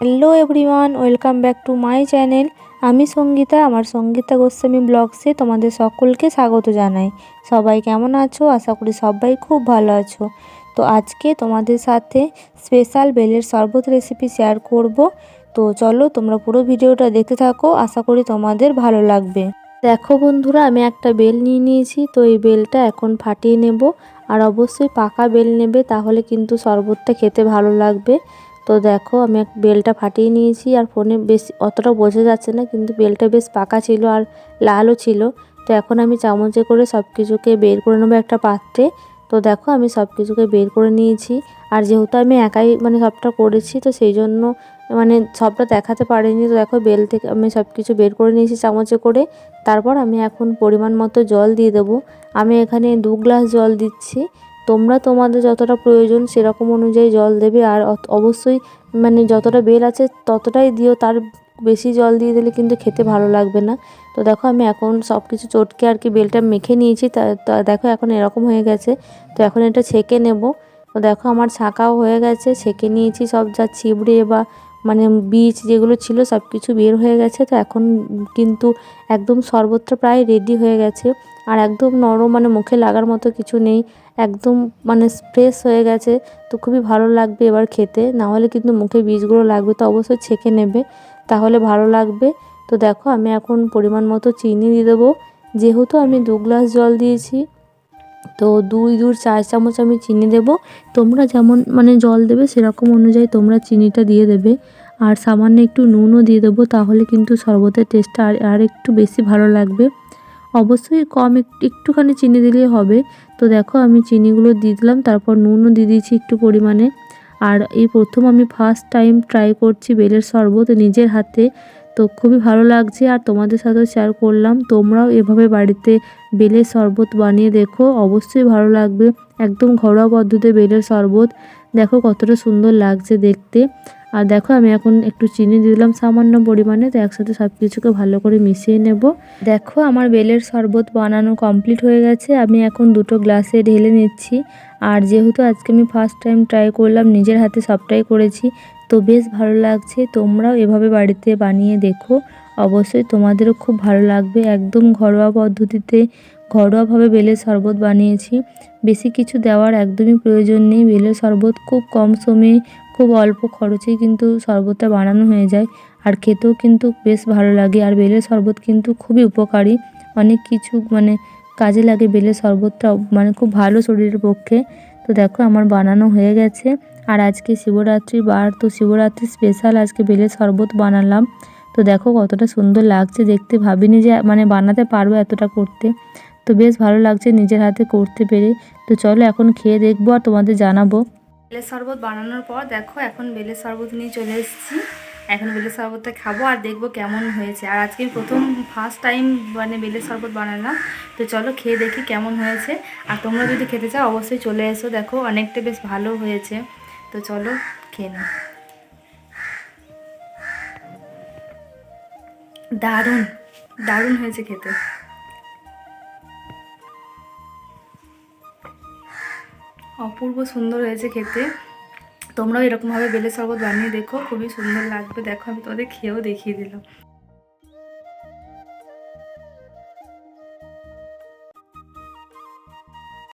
Hello everyone welcome back to my channel আমি সঙ্গীতা, আমার সঙ্গীতা গোস্বামী ব্লগসে তোমাদের সকলকে স্বাগত জানাই। সবাই কেমন আছো? আশা করি সবাই খুব ভালো আছো। তো আজকে তোমাদের সাথে স্পেশাল বেলের শরবত রেসিপি শেয়ার করব। তো চলো তোমরা পুরো ভিডিওটা দেখতে থাকো, আশা করি তোমাদের ভালো লাগবে। দেখো বন্ধুরা, আমি একটা বেল নিয়ে নিয়েছি, তো এই বেলটা এখন ফাটিয়ে নেব। আর অবশ্যই পাকা বেল নেবে, তাহলে কিন্তু শরবতটা খেতে ভালো লাগবে। তো দেখো, আমি এক বেলটা ফাটিয়ে নিয়েছি আর ফোনে বেশ অতটা বোঝা যাচ্ছে না, কিন্তু বেলটা বেশ পাকা ছিল আর লালও ছিল। তো এখন আমি চামচে করে সব কিছুকে বের করে নেব একটা পাত্রে। তো দেখো, আমি সব কিছুকে বের করে নিয়েছি। আর যেহেতু আমি একাই মানে সবটা করেছি, তো সেই জন্য মানে সবটা দেখাতে পারিনি। তো দেখো, বেল থেকে আমি সব কিছু বের করে নিয়েছি চামচে করে। তারপর আমি এখন পরিমাণ মতো জল দিয়ে দেবো। আমি এখানে দু গ্লাস জল দিচ্ছি। তোমরা তোমাদের যতটা প্রয়োজন সেরকম অনুযায়ী জল দেবে আর অবশ্যই মানে যতটা বেল আছে ততটাই দিও, তার বেশি জল দিয়ে দিলে কিন্তু খেতে ভালো লাগবে না। তো দেখো আমি এখন সব কিছু চটকে আর কি বেলটা মেখে নিয়েছি তা দেখো এখন এরকম হয়ে গেছে। তো এখন এটা ছেঁকে নেব। তো দেখো আমার ছাঁকাও হয়ে গেছে, ছেঁকে নিয়েছি সব যা ছিবড়ে বা মানে বীজ যেগুলো ছিল সব কিছু বের হয়ে গেছে, তো এখন কিন্তু একদম শরবতটা প্রায় রেডি হয়ে গেছে। আর একদম নরম মানে মুখে লাগার মতো কিছু নেই, একদম মানে ফ্রেশ হয়ে গেছে। তো খুবই ভালো লাগবে এবার খেতে, না হলে কিন্তু মুখে বীজগুলো লাগবে তো অবশ্যই ছেঁকে নেবে। তাহলে ভালো লাগবে। তো দেখো আমি এখন পরিমাণ মতো চিনি দিয়ে দেবো। যেহেতু আমি দু গ্লাস জল দিয়েছি তো দুই দুই চার চামচ আমি চিনি দেব। তোমরা যেমন মানে জল দেবে সেরকম অনুযায়ী তোমরা চিনিটা দিয়ে দেবে। আর সামান্য একটু নুনও দিয়ে দেবো তাহলে কিন্তু শরবতের টেস্টটা আর আর একটু বেশি ভালো লাগবে। অবশ্যই কম একটুখানি চিনি দিলেই হবে। তো দেখো আমি চিনিগুলো দিয়ে দিলাম, তারপর নুনও দিয়ে দিয়েছি একটু পরিমাণে। আর এই প্রথম আমি ফার্স্ট টাইম ট্রাই করছি বেলের শরবত নিজের হাতে। তো খুবই ভালো লাগছে আর তোমাদের সাথেও শেয়ার করলাম। তোমরাও এভাবে বাড়িতে বেলের শরবত বানিয়ে দেখো, অবশ্যই ভালো লাগবে। একদম ঘরোয়া পদ্ধতিতে বেলের শরবত। দেখো কতটা সুন্দর লাগছে দেখতে। আর দেখো, আমি এখন একটু চিনি দিয়ে দিলাম সামান্য পরিমাণে, তো একসাথে সব কিছুকে ভালো করে মিশিয়ে নেব। দেখো, আমার বেলের শরবত বানানো কমপ্লিট হয়ে গেছে। আমি এখন দুটো গ্লাসে ঢেলে নিচ্ছি। আর যেহেতু আজকে আমি ফার্স্ট টাইম ট্রাই করলাম, নিজের হাতে সবটাই করেছি, তো বেশ ভালো লাগছে। তোমরাও এভাবে বাড়িতে বানিয়ে দেখো। অবশ্যই তোমাদেরও খুব ভালো লাগবে। একদম ঘরোয়া পদ্ধতিতে ঘরোয়াভাবে বেলের শরবত বানিয়েছি। বেশি কিছু দেওয়ার একদমই প্রয়োজন নেই। বেলের শরবত খুব কম সময়ে, খুব অল্প খরচেই কিন্তু শরবতটা বানানো হয়ে যায়। আর খেতেও কিন্তু বেশ ভালো লাগে। আর বেলের শরবত কিন্তু খুবই উপকারী। অনেক কিছু মানে কাজে লাগে বেলের শরবতটা। মানে খুব ভালো শরীরের পক্ষে। তো দেখো আমার বানানো হয়ে গেছে। আর আজকে শিবরাত্রি বার, তো শিবরাত্রি স্পেশাল আজকে বেলের শরবত বানালাম। তো দেখো কতটা সুন্দর লাগছে। দেখতে ভাবিনি যে মানে বানাতে পারব এতটা করতে। তো বেশ ভালো লাগছে নিজের হাতে করতে পেরে। তো চলো এখন খেয়ে দেখব আর তোমাদের জানাব। বেলের শরবত বানানোর পর দেখো এখন বেলের শরবত নিয়ে চলে এসেছি। এখন বেলের শরবতটা খাব আর দেখব কেমন হয়েছে। আর আজকে প্রথম ফার্স্ট টাইম মানে বেলের শরবত বানালাম। তো চলো খেয়ে দেখি কেমন হয়েছে। আর তোমরা যদি খেতে চাও অবশ্যই চলে এসো। দেখো অনেকটা বেশ ভালো হয়েছে। তো চলো খেয়ে নিই দারুণ দারুণ হয়েছে খেতে। অপূর্ব সুন্দর হয়েছে খেতে। তোমরাও এরকমভাবে বেলে শরবত বানিয়ে দেখো, খুবই সুন্দর লাগবে। দেখো, আমি তোমাদের খেয়েও দেখিয়ে দিলাম।